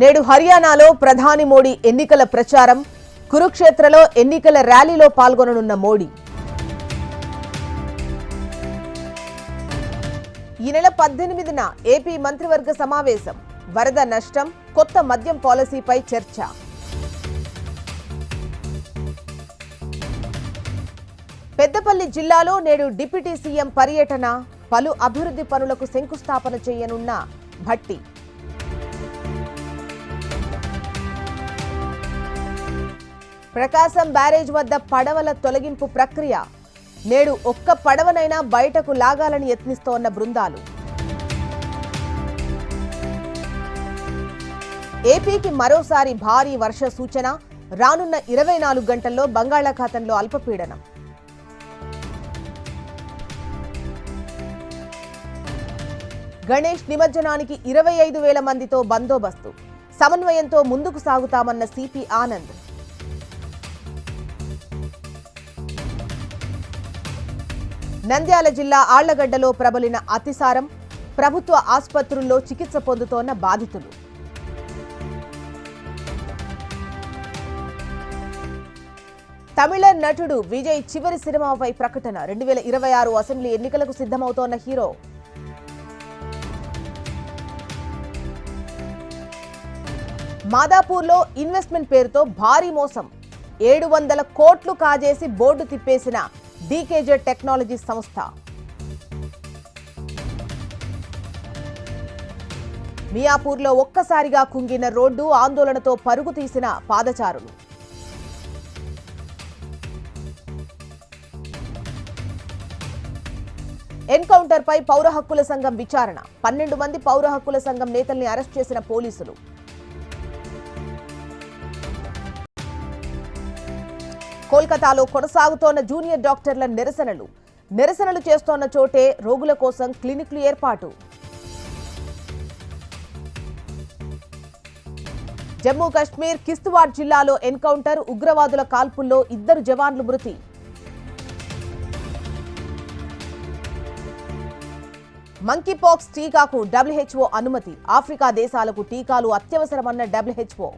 నేడు హర్యానాలో ప్రధాని మోడీ ఎన్నికల ప్రచారం కురుక్షేత్రలో ఎన్నికల ర్యాలీలో పాల్గొననున్న మోడీ. ఈ నెల పద్దెనిమిదిన ఏపీ మంత్రివర్గ సమావేశం. వరద నష్టం కొత్త మద్యం పాలసీపై చర్చ. పెద్దపల్లి జిల్లాలో నేడు డిప్యూటీ సీఎం పర్యటన పలు అభివృద్ధి పనులకు శంకుస్థాపన చేయనున్న భట్టి. ప్రకాశం బ్యారేజ్ వద్ద పడవల తొలగింపు ప్రక్రియ. నేడు ఒక్క పడవనైనా బయటకు లాగాలని యత్నిస్తోన్న బృందాలు. ఏపీకి మరోసారి భారీ వర్ష సూచన. రానున్న ఇరవై నాలుగు గంటల్లో బంగాళాఖాతంలో అల్పపీడనం. గణేష్ నిమజ్జనానికి ఇరవై ఐదు వేల మందితో బందోబస్తు. సమన్వయంతో ముందుకు సాగుతామన్న సిపి ఆనంద్. నంద్యాల జిల్లా ఆళ్ళగడ్డలో ప్రబలిన అతిసారం ప్రభుత్వ ఆసుపత్రుల్లో చికిత్స పొందుతోన్న బాధితులు. తమిళ నటుడు విజయ్ చివరి సినిమాపై ప్రకటన. రెండు వేల ఇరవై ఆరు అసెంబ్లీ ఎన్నికలకు సిద్ధమవుతోన్న హీరో. మాదాపూర్లో ఇన్వెస్ట్మెంట్ పేరుతో భారీ మోసం. ఏడు వందల కోట్లు కాజేసి బోర్డు తిప్పేసిన డీకేజెడ్ టెక్నాలజీ సంస్థ. మియాపూర్లో ఒక్కసారిగా కుంగిన రోడ్డు ఆందోళనతో పరుగు తీసిన పాదచారులు. ఎన్కౌంటర్పై పౌర హక్కుల సంఘం విచారణ. పన్నెండు మంది పౌర హక్కుల సంఘం నేతల్ని అరెస్ట్ చేసిన పోలీసులు. కోల్కతాలో కొనసాగుతోన్న జూనియర్ డాక్టర్ల నిరసనలు. నిరసనలు చేస్తోన్న చోటే రోగుల కోసం క్లినిక్లు ఏర్పాటు. జమ్మూ కశ్మీర్ కిస్తువాడ్ జిల్లాలో ఎన్కౌంటర్ ఉగ్రవాదుల కాల్పుల్లో ఇద్దరు జవాన్లు మృతి. మంకీపాక్స్ టీకాకు డబ్ల్యూహెచ్ఓ అనుమతి. ఆఫ్రికా దేశాలకు టీకాలు అత్యవసరమన్న డబ్ల్యూహెచ్ఓ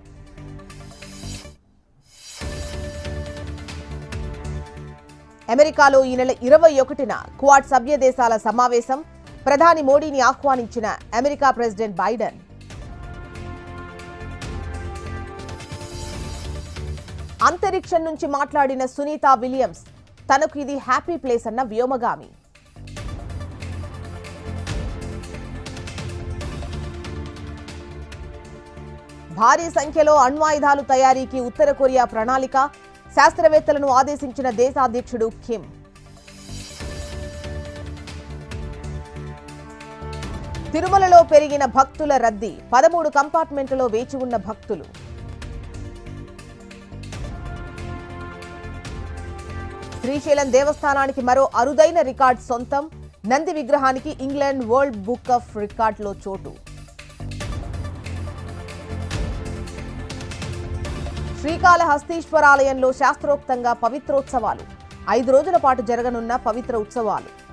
అమెరికాలో ఈ నెల ఇరవై ఒకటిన క్వాడ్ సభ్య దేశాల సమావేశం ప్రధాని మోడీని ఆహ్వానించిన అమెరికా ప్రెసిడెంట్ బైడెన్. అంతరిక్షం నుంచి మాట్లాడిన సునీత విలియమ్స్ తనకు ఇది హ్యాపీ ప్లేస్ అన్న వ్యోమగామి. భారీ సంఖ్యలో అణ్వాయుధాలు తయారీకి ఉత్తర కొరియా ప్రణాళిక శాస్త్రవేత్తలను ఆదేశించిన దేశాధ్యక్షుడు కిమ్. తిరుమలలో పెరిగిన భక్తుల రద్దీ పదమూడు కంపార్ట్మెంట్లలో వేచి ఉన్న భక్తులు. శ్రీశైలం దేవస్థానానికి మరో అరుదైన రికార్డ్ సొంతం. నంది విగ్రహానికి ఇంగ్లాండ్ వరల్డ్ బుక్ ఆఫ్ రికార్డులో చోటు. శ్రీకాళహస్తీశ్వరాలయంలో శాస్త్రోక్తంగా పవిత్రోత్సవాలు. ఐదు రోజుల పాటు జరగనున్న పవిత్ర ఉత్సవాలు.